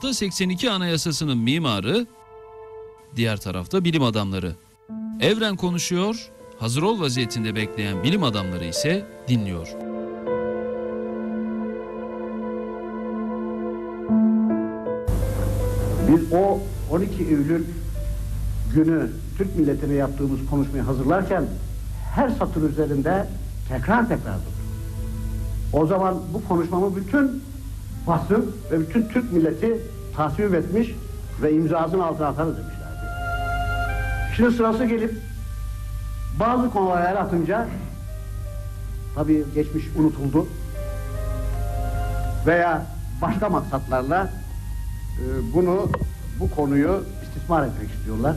tarafta 82 Anayasası'nın mimarı, diğer tarafta bilim adamları. Evren konuşuyor, hazır ol vaziyetinde bekleyen bilim adamları ise dinliyor. Biz o 12 Eylül günü Türk milletine yaptığımız konuşmayı hazırlarken her satır üzerinde tekrar tekrar durduk. O zaman bu konuşmamı bütün basın ve bütün Türk milleti tasvip etmiş ve imzasını altına atarız demişlerdi. Şimdi sırası gelip bazı konulara el atınca tabii geçmiş unutuldu veya başka maksatlarla e, bunu bu konuyu istismar etmek istiyorlar.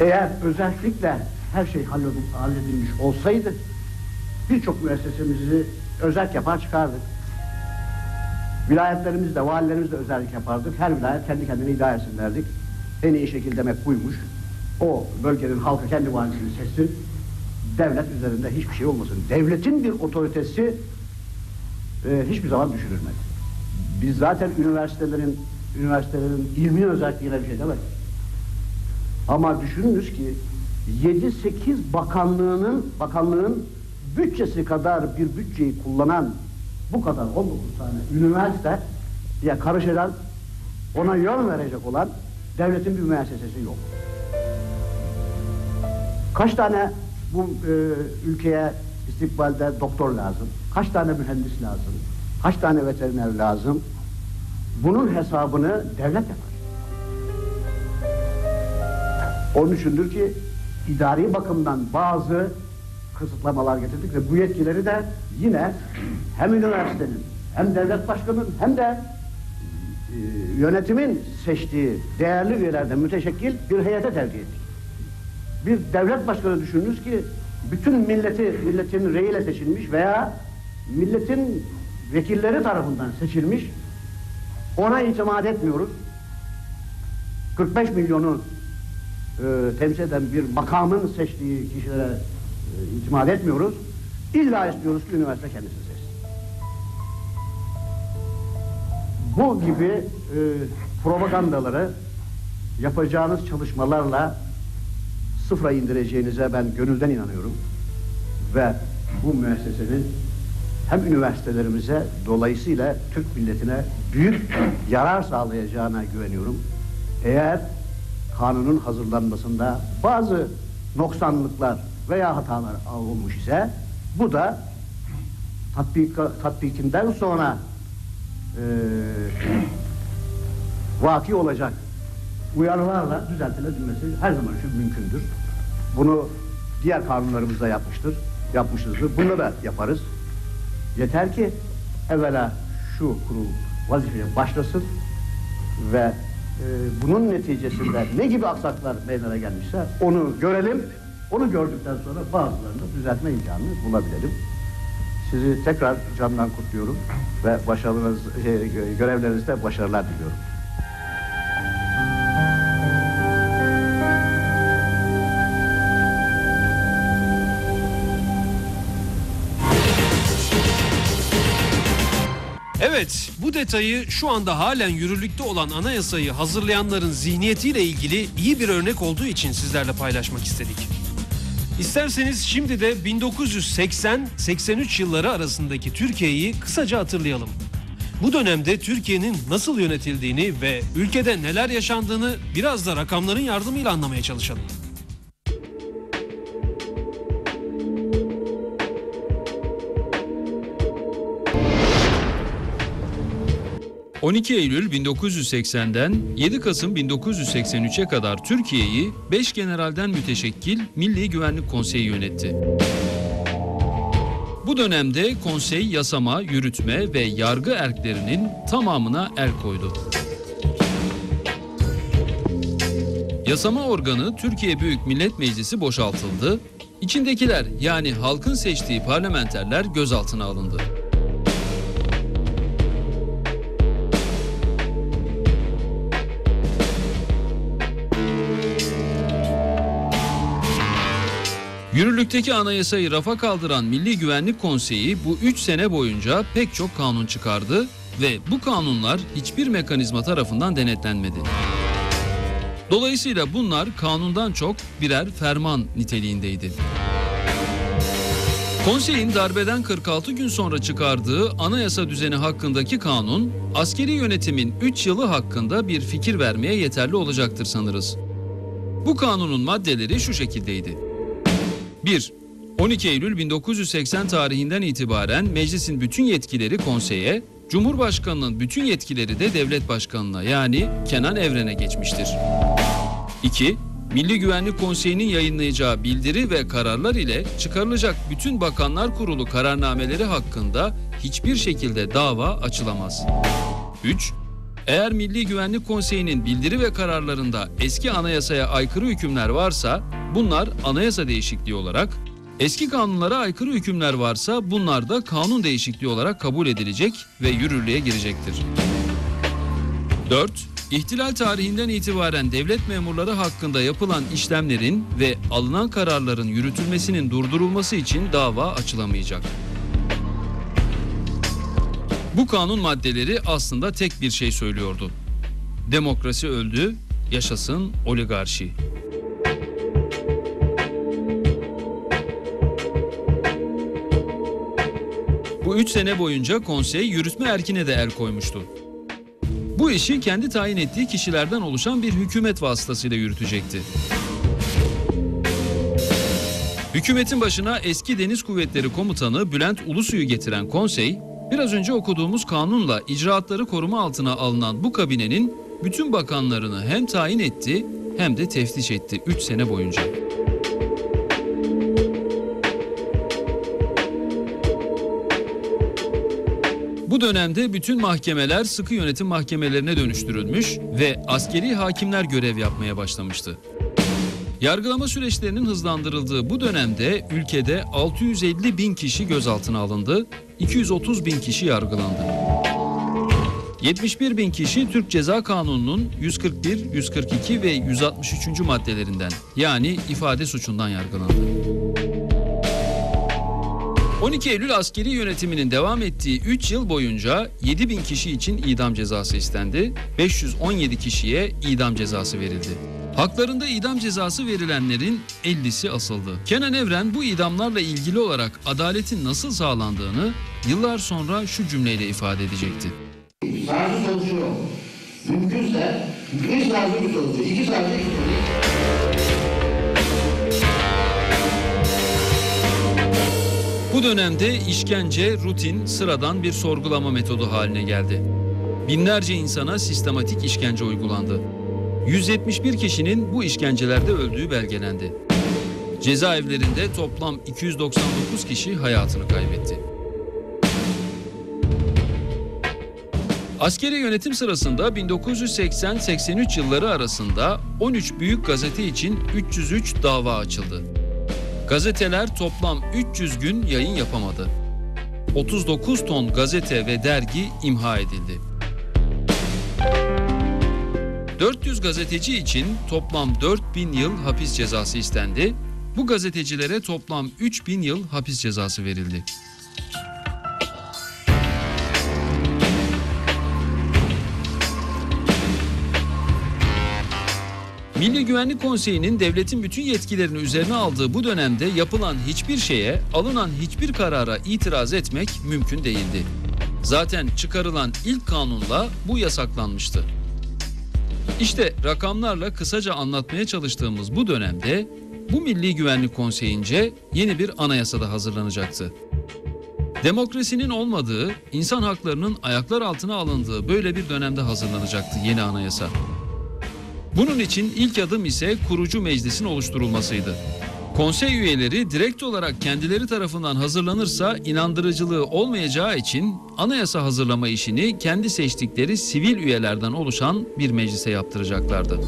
Eğer özellikle her şey halledil- halledilmiş olsaydı birçok müessesemizi özerk yapar çıkardık. Vilayetlerimizde, valilerimizde özellik yapardık. Her vilayet kendi kendine idare etsin derdik. En iyi şekilde demek buymuş. O bölgenin halkı kendi valisini seçsin. Devlet üzerinde hiçbir şey olmasın. Devletin bir otoritesi e, hiçbir zaman düşürülmedi. Biz zaten üniversitelerin üniversitelerin ilmi özelliğine bir şey demedik. Ama düşününüz ki 7-8 bakanlığının bakanlığın bütçesi kadar bir bütçeyi kullanan bu kadar 19 tane üniversite diye karışan ona yön verecek olan devletin bir müessesesi yok. Kaç tane bu e, ülkeye istikbalde doktor lazım? Kaç tane mühendis lazım? Kaç tane veteriner lazım? Bunun hesabını devlet yapar. Onun içindir ki idari bakımdan bazı kısıtlamalar getirdik ve bu yetkileri de yine hem üniversitenin hem devlet başkanının hem de e, yönetimin seçtiği değerli üyelerden müteşekkil bir heyete tercih ettik. Bir devlet başkanı düşününüz ki bütün milleti, milletin reyiyle seçilmiş veya milletin vekilleri tarafından seçilmiş ona itimat etmiyoruz. 45 milyonu e, temsil eden bir makamın seçtiği kişilere itimat etmiyoruz. İlla istiyoruz ki üniversite kendisi seçsin. Bu gibi e, propagandaları yapacağınız çalışmalarla sıfıra indireceğinize ben gönülden inanıyorum. Ve bu müessesenin hem üniversitelerimize dolayısıyla Türk milletine büyük yarar sağlayacağına güveniyorum. Eğer kanunun hazırlanmasında bazı noksanlıklar veya hatalar olmuş ise bu da tatbik, tatbikinden sonra e, vaki olacak uyarılarla düzeltilebilmesi her zaman için mümkündür. Bunu diğer kanunlarımızda yapmıştır, yapmışızdır. Bunu da yaparız. Yeter ki evvela şu kurul vazifeye başlasın ve e, bunun neticesinde ne gibi aksaklar meydana gelmişse onu görelim. Onu gördükten sonra bazılarını düzeltme imkanını bulabilelim. Sizi tekrar candan kutluyorum ve başarılarınız, şey, görevlerinizde başarılar diliyorum. Evet, bu detayı şu anda halen yürürlükte olan anayasayı hazırlayanların zihniyetiyle ilgili iyi bir örnek olduğu için sizlerle paylaşmak istedik. İsterseniz şimdi de 1980-83 yılları arasındaki Türkiye'yi kısaca hatırlayalım. Bu dönemde Türkiye'nin nasıl yönetildiğini ve ülkede neler yaşandığını biraz da rakamların yardımıyla anlamaya çalışalım. 12 Eylül 1980'den 7 Kasım 1983'e kadar Türkiye'yi 5 generalden müteşekkil Milli Güvenlik Konseyi yönetti. Bu dönemde konsey yasama, yürütme ve yargı erklerinin tamamına el koydu. Yasama organı Türkiye Büyük Millet Meclisi boşaltıldı. İçindekiler yani halkın seçtiği parlamenterler gözaltına alındı. Yürürlükteki anayasayı rafa kaldıran Milli Güvenlik Konseyi bu 3 sene boyunca pek çok kanun çıkardı ve bu kanunlar hiçbir mekanizma tarafından denetlenmedi. Dolayısıyla bunlar kanundan çok birer ferman niteliğindeydi. Konseyin darbeden 46 gün sonra çıkardığı anayasa düzeni hakkındaki kanun, askeri yönetimin 3 yılı hakkında bir fikir vermeye yeterli olacaktır sanırız. Bu kanunun maddeleri şu şekildeydi. 1. 12 Eylül 1980 tarihinden itibaren meclisin bütün yetkileri konseye, Cumhurbaşkanının bütün yetkileri de devlet başkanına yani Kenan Evren'e geçmiştir. 2. Milli Güvenlik Konseyi'nin yayınlayacağı bildiri ve kararlar ile çıkarılacak bütün bakanlar kurulu kararnameleri hakkında hiçbir şekilde dava açılamaz. 3. Eğer Milli Güvenlik Konseyi'nin bildiri ve kararlarında eski anayasaya aykırı hükümler varsa bunlar anayasa değişikliği olarak, eski kanunlara aykırı hükümler varsa bunlar da kanun değişikliği olarak kabul edilecek ve yürürlüğe girecektir. 4. İhtilal tarihinden itibaren devlet memurları hakkında yapılan işlemlerin ve alınan kararların yürütülmesinin durdurulması için dava açılamayacak. Bu kanun maddeleri aslında tek bir şey söylüyordu. Demokrasi öldü, yaşasın oligarşi. Bu üç sene boyunca konsey yürütme erkine de el koymuştu. Bu işi kendi tayin ettiği kişilerden oluşan bir hükümet vasıtasıyla yürütecekti. Hükümetin başına eski Deniz Kuvvetleri Komutanı Bülent Ulusu'yu getiren konsey, biraz önce okuduğumuz kanunla icraatları koruma altına alınan bu kabinenin bütün bakanlarını hem tayin etti hem de teftiş etti 3 sene boyunca. Dönemde bütün mahkemeler sıkı yönetim mahkemelerine dönüştürülmüş ve askeri hakimler görev yapmaya başlamıştı. Yargılama süreçlerinin hızlandırıldığı bu dönemde ülkede 650 bin kişi gözaltına alındı, 230 bin kişi yargılandı. 71 bin kişi Türk Ceza Kanunu'nun 141, 142 ve 163. maddelerinden yani ifade suçundan yargılandı. 12 Eylül askeri yönetiminin devam ettiği 3 yıl boyunca 7 bin kişi için idam cezası istendi, 517 kişiye idam cezası verildi. Haklarında idam cezası verilenlerin 50'si asıldı. Kenan Evren bu idamlarla ilgili olarak adaletin nasıl sağlandığını yıllar sonra şu cümleyle ifade edecekti. Savcı çalışıyor. Mümkünse bir savcı bir çalışıyor. İki savcı iki çalışıyor. Bu dönemde işkence rutin, sıradan bir sorgulama metodu haline geldi. Binlerce insana sistematik işkence uygulandı. 171 kişinin bu işkencelerde öldüğü belgelendi. Cezaevlerinde toplam 299 kişi hayatını kaybetti. Askeri yönetim sırasında 1980-83 yılları arasında 13 büyük gazete için 303 dava açıldı. Gazeteler toplam 300 gün yayın yapamadı. 39 ton gazete ve dergi imha edildi. 400 gazeteci için toplam 4000 yıl hapis cezası istendi. Bu gazetecilere toplam 3000 yıl hapis cezası verildi. Milli Güvenlik Konseyi'nin devletin bütün yetkilerini üzerine aldığı bu dönemde yapılan hiçbir şeye, alınan hiçbir karara itiraz etmek mümkün değildi. Zaten çıkarılan ilk kanunla bu yasaklanmıştı. İşte rakamlarla kısaca anlatmaya çalıştığımız bu dönemde bu Milli Güvenlik Konseyi'nce yeni bir anayasada hazırlanacaktı. Demokrasinin olmadığı, insan haklarının ayaklar altına alındığı böyle bir dönemde hazırlanacaktı yeni anayasa. Bunun için ilk adım ise kurucu meclisin oluşturulmasıydı. Konsey üyeleri direkt olarak kendileri tarafından hazırlanırsa inandırıcılığı olmayacağı için anayasa hazırlama işini kendi seçtikleri sivil üyelerden oluşan bir meclise yaptıracaklardı.